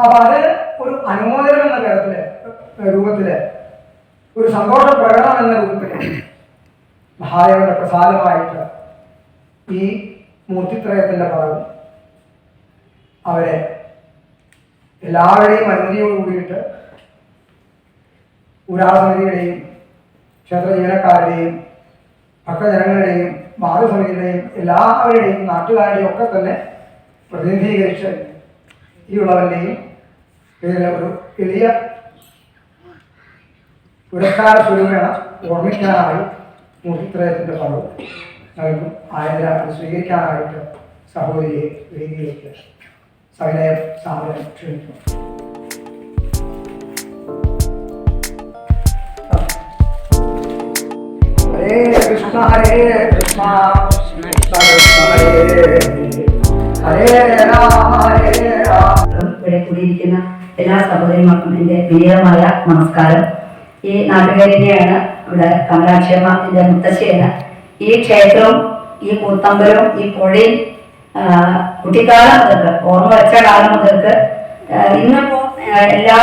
അപ്പൊ അത് ഒരു അനുമോദനം എന്ന തരത്തിൽ രൂപത്തിൽ ഒരു സന്തോഷ പ്രകടനം എന്ന രൂപത്തിൽ മഹാദേവന്റെ പ്രസാദമായിട്ട് ഈ മൂർത്തിത്രയത്തിന്റെ ഭാഗം അവരെ എല്ലാവരുടെയും അനുമതിയോട് കൂടിയിട്ട് ഉരാസമിതിയുടെയും ക്ഷേത്ര ജീവനക്കാരുടെയും ഭക്തജനങ്ങളുടെയും മാതൃസമിതിയുടെയും എല്ലാവരുടെയും നാട്ടുകാരുടെയും ഒക്കെ തന്നെ പ്രതിനിധീകരിച്ച് ഈ ഉള്ളവന്റെയും ഇതിൽ ഒരു എളിയ പുരസ്കാര സ്വരൂപേണ ഓർമ്മിക്കാനായി മൂർത്തിത്രയത്തിന്റെ പദവും നൽകും ആയതിനാൽ അത് സ്വീകരിക്കാനായിട്ട് സഹോദരിയെ വേദിയിലേക്ക് സവിനയ സാധനം ക്ഷണിക്കുന്നു. ഹരേ കൃഷ്ണ ഹരേ കൃഷ്ണ. കൃഷ്ണ കൃഷ്ണ ഹരേ ഹരേ ഹരേ രാമ ഹരേ രാമ. ഇവിടെ കൂടിയിരിക്കുന്ന? എല്ലാ സഹോദരിമാർക്കും എന്റെ വിനീതമായ നമസ്കാരം. ഈ നാട്ടുകാരിനെയാണ് ഇവിടെ കമലാക്ഷേമ എന്റെ മുത്തശ്ശിയാണ്. ഈ ക്ഷേത്രവും ഈ കൂത്തമ്പലവും ഈ പുഴയും കുട്ടിക്കാലം മുതൽക്ക് ഓർമ്മ വെച്ച കാലം മുതൽക്ക് ഇന്നിപ്പോ എല്ലാ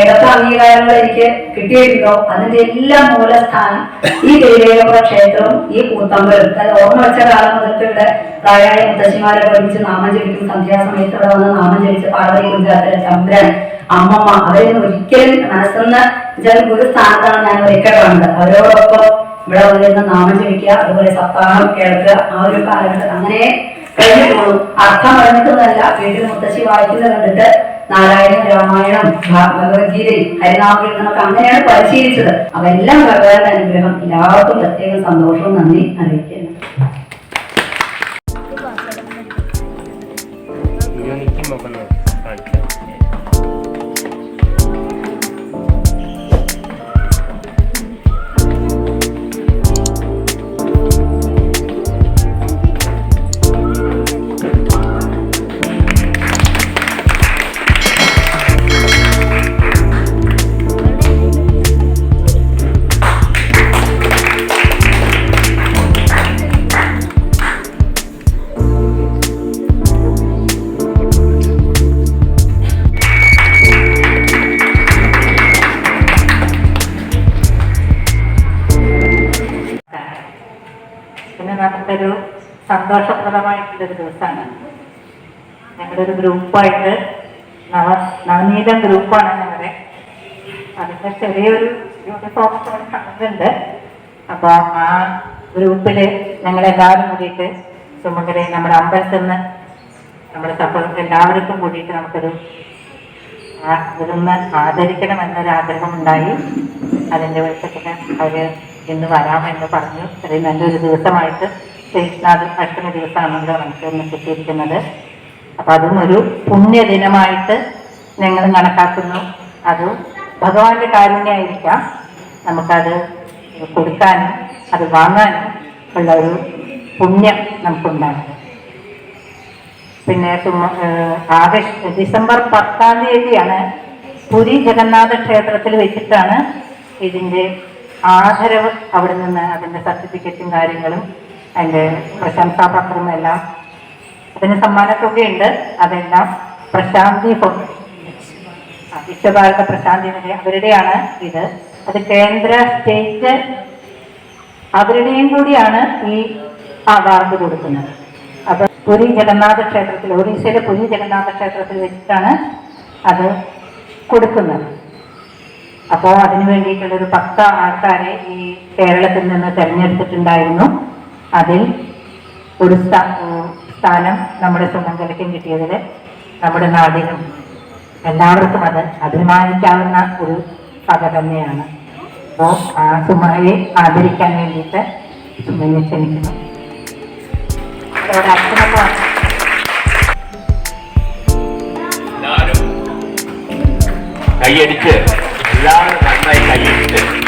ഇടത്ത അംഗീകാരങ്ങൾ എനിക്ക് കിട്ടിയിട്ടുണ്ടോ അതിന്റെ എല്ലാ മൂലസ്ഥാനം ഈ ദേവിയേശ്വര ക്ഷേത്രവും ഈ കൂത്തമ്പലവും. അത് ഓർമ്മ വെച്ച കാലം മുതൽക്ക് ഇവിടെ പ്രായമായ മുത്തശ്ശിമാരെ ഒരുമിച്ച് നാമം ജപിക്കും. സന്ധ്യാസമയത്ത് ഇവിടെ വന്ന് നാമം ജപിച്ച് പാർവതി ഗുജറാത്തിലെ ചന്ദ്രൻ അമ്മമ്മ അവരൊന്നും ഒരിക്കലും മനസ്സെന്ന് വെച്ചാൽ ഒരു സ്ഥാനത്താണ് ഞാൻ ഒരിക്കൽ അവരോടൊപ്പം ഇവിടെ വന്നിരുന്ന നാമം ജപിക്കുക അതുപോലെ സപ്താഹം കേൾക്കുക ആ ഒരു കാലഘട്ടം. അങ്ങനെ കഴിഞ്ഞു പോകും അർത്ഥം പറഞ്ഞിട്ടൊന്നല്ല വീട്ടിൽ മുത്തശ്ശി വായിക്കുന്നത് കണ്ടിട്ട് നാരായണ രാമായണം ഭഗവത്ഗീതയും ഹരിനാമകീർത്തനൊക്കെ അങ്ങനെയാണ് പരിശീലിച്ചത്. അവരെല്ലാം ഭഗവാന്റെ അനുഗ്രഹം. എല്ലാവർക്കും പ്രത്യേകം സന്തോഷവും നന്ദി അറിയിക്കുന്നു പിന്നെ സന്തോഷപ്രദമായിട്ടുള്ള സന്തോഷപ്രദമായിട്ടുള്ളൊരു ദിവസമാണ്. ഒരു ഗ്രൂപ്പായിട്ട് നവ നവനീതം ഗ്രൂപ്പാണ് ഞങ്ങളുടെ. അതിന്റെ ചെറിയൊരു യൂണിഫോം കണ്ടിട്ടുണ്ട് അപ്പോൾ ആ ഗ്രൂപ്പിൽ ഞങ്ങളെല്ലാവരും കൂടിയിട്ട് ചുമങ്കരെ നമ്മുടെ അമ്പലത്തിൽ നിന്ന് നമ്മുടെ സപ്പോർട്ട് എല്ലാവർക്കും കൂടിയിട്ട് നമുക്കൊരു ഇതൊന്ന് ആദരിക്കണം ആഗ്രഹം ഉണ്ടായി അതിന്റെ വെളിച്ചത്തിന് അവർ ഇന്ന് വരാമെന്ന് പറഞ്ഞു. ഇത്രയും നല്ലൊരു ദിവസമായിട്ട് ശ്രീകൃഷ്ണാഥ് അഷ്ടമി ദിവസമാണല്ലോ നമുക്ക് ഇന്ന് കിട്ടിയിരിക്കുന്നത്. അപ്പൊ അതും ഒരു പുണ്യദിനമായിട്ട് ഞങ്ങൾ കണക്കാക്കുന്നു. അത് ഭഗവാന്റെ കാരുണ്യമായിരിക്കാം നമുക്കത് കൊടുക്കാനും അത് വാങ്ങാനും ഉള്ള ഒരു പുണ്യം നമുക്കുണ്ടാകും. പിന്നെ ആഗസ്റ്റ് ഡിസംബർ പത്താം തീയതിയാണ് പുരി ജഗന്നാഥ ക്ഷേത്രത്തിൽ വെച്ചിട്ടാണ് ഇതിന്റെ ആദരവ് അവിടെ നിന്ന് അതിന്റെ സർട്ടിഫിക്കറ്റും കാര്യങ്ങളും അതിന്റെ പ്രശംസാപത്രവും എല്ലാം അതിന് സമ്മാനത്തുകയുണ്ട്. അതെല്ലാം പ്രശാന്തി വിശ്വഭാരത പ്രശാന്തി അവരുടെയാണ് ഇത്. അത് കേന്ദ്ര സ്റ്റേറ്റ് അവരുടെയും കൂടിയാണ് ഈ അവാർഡ് കൊടുക്കുന്നത്. അത് പുരി ജഗന്നാഥ ക്ഷേത്രത്തിൽ ഒറീസയിലെ പുരി ജഗന്നാഥ ക്ഷേത്രത്തിൽ വെച്ചിട്ടാണ് അത് കൊടുക്കുന്നത്. അപ്പോൾ അതിനു വേണ്ടിയിട്ടുള്ള ഒരു പത്ത് ആൾക്കാരെ ഈ കേരളത്തിൽ നിന്ന് തിരഞ്ഞെടുത്തിട്ടുണ്ടായിരുന്നു. അതിൽ ഒരു സ്ഥാനം നമ്മുടെ സുമംഗലയ്ക്കും കിട്ടിയതിൽ നമ്മുടെ നാടിനും എല്ലാവർക്കും അത് അഭിമാനിക്കാവുന്ന ഒരു കഥ തന്നെയാണ്. അപ്പോൾ ആ സുമയെ ആദരിക്കാൻ വേണ്ടിയിട്ട് സുമനെ ക്ഷണിക്കുന്നു. അച്ഛനൊക്കെ. കൈയടിച്ച് എല്ലാവരും നന്നായി കൈയടിച്ച് നമ്മുടെ സഹോദരിയെ